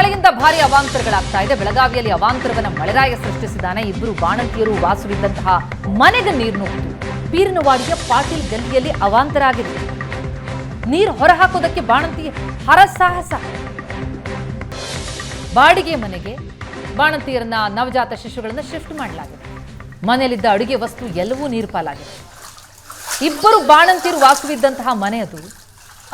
ಮಳೆಯಿಂದ ಭಾರಿ ಅವಾಂತರಗಳಾಗ್ತಾ ಇದೆ. ಬೆಳಗಾವಿಯಲ್ಲಿ ಅವಾಂತರವನ್ನ ಮಳೆರಾಯ ಸೃಷ್ಟಿಸಿದ್ದಾನೆ. ಇಬ್ಬರು ಬಾಣಂತಿಯರು ವಾಸವಿದ್ದಂತಹ ಮನೆಗೆ ನೀರು ನುಗ್ಗಿತು. ಪೀರಿನವಾಡಿಯ ಪಾಟೀಲ್ ಗಲ್ಲಿಯಲ್ಲಿ ಅವಾಂತರ ಆಗಿದೆ. ನೀರು ಹೊರಹಾಕೋದಕ್ಕೆ ಬಾಣಂತಿ ಹರಸಾಹಸ ಬಾಡಿಗೆ ಮನೆಗೆ ಬಾಣಂತಿಯರನ್ನ ನವಜಾತ ಶಿಶುಗಳನ್ನ ಶಿಫ್ಟ್ ಮಾಡಲಾಗಿದೆ. ಮನೆಯಲ್ಲಿದ್ದ ಅಡುಗೆ ವಸ್ತು ಎಲ್ಲವೂ ನೀರು ಪಾಲಾಗಿದೆ. ಇಬ್ಬರು ಬಾಣಂತಿಯರು ವಾಸವಿದ್ದಂತಹ ಮನೆ ಅದು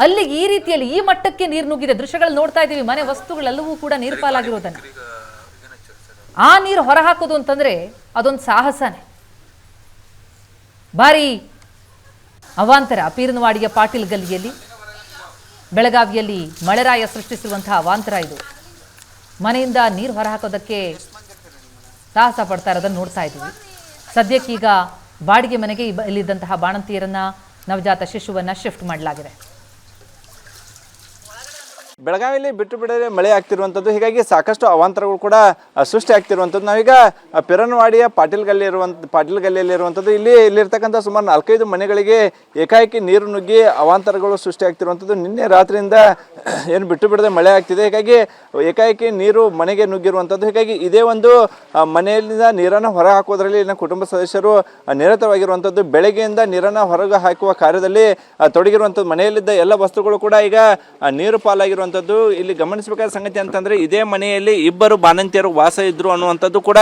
ಅಲ್ಲಿಗೆ ಈ ರೀತಿಯಲ್ಲಿ ಈ ಮಟ್ಟಕ್ಕೆ ನೀರು ನುಗ್ಗಿದೆ. ದೃಶ್ಯಗಳು ನೋಡ್ತಾ ಇದ್ದೀವಿ. ಮನೆ ವಸ್ತುಗಳೆಲ್ಲವೂ ಕೂಡ ನೀರು ಪಾಲಾಗಿರೋದನ್ನ ಆ ನೀರು ಹೊರಹಾಕೋದು ಅಂತಂದ್ರೆ ಅದೊಂದು ಸಾಹಸನೇ. ಭಾರಿ ಅವಾಂತರ. ಪೀರನವಾಡಿಯ ಪಾಟೀಲ್ ಗಲ್ಲಿಯಲ್ಲಿ ಬೆಳಗಾವಿಯಲ್ಲಿ ಮಳೆರಾಯ ಸೃಷ್ಟಿಸಿರುವಂತಹ ಅವಾಂತರ ಇದು. ಮನೆಯಿಂದ ನೀರು ಹೊರಹಾಕೋದಕ್ಕೆ ಸಾಹಸ ಪಡ್ತಾ ಇರೋದನ್ನು ನೋಡ್ತಾ ಇದ್ದೀವಿ. ಸದ್ಯಕ್ಕೀಗ ಬಾಡಿಗೆ ಮನೆಗೆ ಇಲ್ಲಿದ್ದಂತಹ ಬಾಣಂತಿಯರನ್ನ ನವಜಾತ ಶಿಶುವನ್ನ ಶಿಫ್ಟ್ ಮಾಡಲಾಗಿದೆ. ಬೆಳಗಾವಿಯಲ್ಲಿ ಬಿಟ್ಟು ಬಿಡದೆ ಮಳೆ ಆಗ್ತಿರುವಂಥದ್ದು, ಹೀಗಾಗಿ ಸಾಕಷ್ಟು ಅವಾಂತರಗಳು ಕೂಡ ಸೃಷ್ಟಿ ಆಗ್ತಿರುವಂಥದ್ದು. ನಾವೀಗ ಪಿರನ್ವಾಡಿಯ ಪಾಟೀಲ್ ಗಲ್ಲಿ ಇರುವಂಥ ಪಾಟೀಲ್ ಗಲ್ಲಿಯಲ್ಲಿರುವಂಥದ್ದು ಇಲ್ಲಿ, ಇಲ್ಲಿರ್ತಕ್ಕಂಥ ಸುಮಾರು ನಾಲ್ಕೈದು ಮನೆಗಳಿಗೆ ಏಕಾಏಕಿ ನೀರು ನುಗ್ಗಿ ಅವಾಂತರಗಳು ಸೃಷ್ಟಿ ಆಗ್ತಿರುವಂಥದ್ದು. ನಿನ್ನೆ ರಾತ್ರಿಯಿಂದ ಏನು ಬಿಟ್ಟು ಬಿಡದೆ ಮಳೆ ಆಗ್ತಿದೆ. ಹೀಗಾಗಿ ಏಕಾಏಕಿ ನೀರು ಮನೆಗೆ ನುಗ್ಗಿರುವಂಥದ್ದು. ಹೀಗಾಗಿ ಇದೇ ಒಂದು ಮನೆಯಿಂದ ನೀರನ್ನು ಹೊರ ಹಾಕೋದ್ರಲ್ಲಿ ಇಲ್ಲಿನ ಕುಟುಂಬ ಸದಸ್ಯರು ನಿರತವಾಗಿರುವಂಥದ್ದು. ಬೆಳಗ್ಗೆಯಿಂದ ನೀರನ್ನು ಹೊರಗೆ ಹಾಕುವ ಕಾರ್ಯದಲ್ಲಿ ತೊಡಗಿರುವಂಥದ್ದು. ಮನೆಯಲ್ಲಿದ್ದ ಎಲ್ಲ ವಸ್ತುಗಳು ಕೂಡ ಈಗ ನೀರು ನೀರು ಪಾಲಾಗಿರುವಂಥದ್ದು ಇಲ್ಲಿ ಗಮನಿಸಬೇಕಾದ ಸಂಗತಿ ಅಂತಂದ್ರೆ ಇದೇ ಮನೆಯಲ್ಲಿ ಇಬ್ಬರು ಬಾಣಂತಿಯರು ವಾಸ ಇದ್ರು ಅನ್ನುವಂಥದ್ದು ಕೂಡ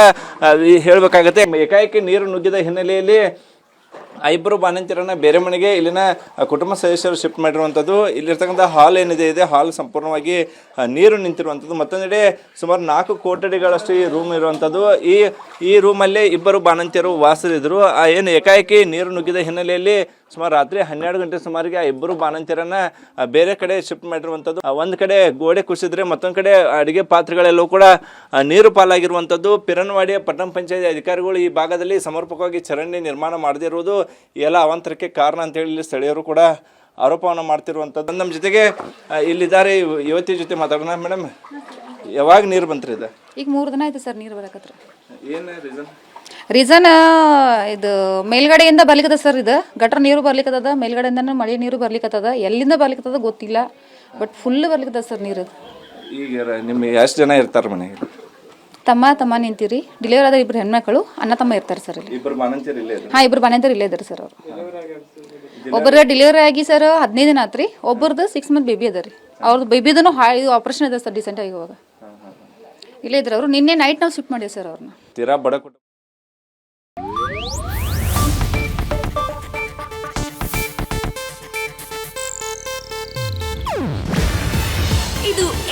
ಹೇಳಬೇಕಾಗುತ್ತೆ. ಏಕಾಏಕಿ ನೀರು ನುಗ್ಗಿದ ಹಿನ್ನೆಲೆಯಲ್ಲಿ ಆ ಇಬ್ಬರು ಬಾಣಂತಿಯರನ್ನ ಬೇರೆ ಮನೆಗೆ ಇಲ್ಲಿನ ಕುಟುಂಬ ಸದಸ್ಯರು ಶಿಫ್ಟ್ ಮಾಡಿರುವಂಥದ್ದು. ಇಲ್ಲಿರ್ತಕ್ಕಂಥ ಹಾಲ್ ಏನಿದೆ, ಇದೆ ಹಾಲ್ ಸಂಪೂರ್ಣವಾಗಿ ನೀರು ನಿಂತಿರುವಂಥದ್ದು. ಮತ್ತೊಂದೆಡೆ ಸುಮಾರು ನಾಲ್ಕು ಕೋಟಡಿಗಳಷ್ಟು ಈ ರೂಮ್ ಇರುವಂಥದ್ದು. ಈ ಈ ರೂಮಲ್ಲಿ ಇಬ್ಬರು ಬಾಣಂತಿಯರು ವಾಸರಿದ್ರು ಆ, ಏನು ಏಕಾಏಕಿ ನೀರು ನುಗ್ಗಿದ ಹಿನ್ನೆಲೆಯಲ್ಲಿ ಸುಮಾರು ರಾತ್ರಿ ಹನ್ನೆರಡು ಗಂಟೆ ಸುಮಾರಿಗೆ ಆ ಇಬ್ಬರು ಬಾಣಂತಿಯರನ್ನ ಬೇರೆ ಕಡೆ ಶಿಫ್ಟ್ ಮಾಡಿರುವಂಥದ್ದು ಒಂದು ಕಡೆ ಗೋಡೆ ಕುಸಿದ್ರೆ ಮತ್ತೊಂದು ಕಡೆ ಅಡಿಗೆ ಪಾತ್ರೆಗಳೆಲ್ಲವೂ ಕೂಡ ನೀರು ಪಾಲಾಗಿರುವಂಥದ್ದು ಪಿರನ್ವಾಡಿಯ ಪಟ್ಟಣ ಪಂಚಾಯತ್ ಅಧಿಕಾರಿಗಳು ಈ ಭಾಗದಲ್ಲಿ ಸಮರ್ಪಕವಾಗಿ ಚರಂಡಿ ನಿರ್ಮಾಣ ಮಾಡದಿರುವುದು ಎಲ್ಲ ಅವಾಂತರಕ್ಕೆ ಕಾರಣ ಅಂತೇಳಿ ಇಲ್ಲಿ ಸ್ಥಳೀಯರು ಕೂಡ ಆರೋಪವನ್ನು ಮಾಡ್ತಿರುವಂಥದ್ದು ನಮ್ಮ ಜೊತೆಗೆ ಇಲ್ಲಿದ್ದಾರೆ ಯುವತಿ ಜೊತೆ ಮಾತಾಡೋಣ ಮೇಡಮ್. ಯಾವಾಗ ನೀರು ಬಂತ್ರಿ ಇದು? ಈಗ ಮೂರು ದಿನ ಆಯ್ತು ಸರ್ ನೀರು ಬರಕತ್ರ. ಏನು ರೀಸನ್? ರೀಸನ್ ಇದು ಮೇಲ್ಗಡೆಯಿಂದ ಬರ್ಲಿಕ್ಕದ ಸರ್ ಇದು? ಗಟ್ರ ನೀರು ಬರ್ಲಿಕ್ಕದ ಮೇಲ್ಗಡೆಯಿಂದ ಮಳೆ ನೀರು ಬರ್ಲಿಕ್ಕತ್ತದ ಎಲ್ಲಿಂದ ಬರ್ಲಿಕ್ಕತ್ತದ ಗೊತ್ತಿಲ್ಲ ಬಟ್ ಫುಲ್ ಬರ್ಲಿಕ್ಕದ ಸರ್ ನೀರು. ಈಗ ನಿಮ್ಮ ಎಷ್ಟು ಜನ ಇರ್ತಾರೆ ಮನೆಗೆ? ತಮ್ಮ ತಮ್ಮ ನಿಂತಿರಿ. ಡಿಲಿವರಿ ಆದ ಇಬ್ರು ಹೆಣ್ಮಕ್ಳು ಅಣ್ಣ ತಮ್ಮ ಇರ್ತಾರೆ ಸರ್ ಇಲ್ಲಿ. ಹಾ ಇಬ್ರು ಮನೆಯಿಂದ ಇಲ್ಲೇ ಇದ್ದಾರೆ ಸರ್ ಅವರು. ಒಬ್ಬರ ಡೆಲಿವರಿ ಆಗಿ ಸರ್ ಹದಿನೈದು ದಿನ ಆತ್ರಿ ಒಬ್ಬರದ್ದು ಸಿಕ್ಸ್ ಮಂತ್ ಬೇಬಿ ಅದ ರೀ. ಅವ್ರದ್ದು ಬೇಬಿದೂ ಹಾ ಇದು ಆಪರೇಷನ್ ಇದೆ ಸರ್ ಡಿಸೆಂಟ್ ಆಗಿ ಇವಾಗ. ಇಲ್ಲೇ ಇದ್ರೆ ಅವರು. ನಿನ್ನೆ ನೈಟ್ ನಾವು ಶಿಫ್ಟ್ ಮಾಡಿವಿ ಸರ್ ಅವ್ರನ್ನ ತೀರಾ ಬಡ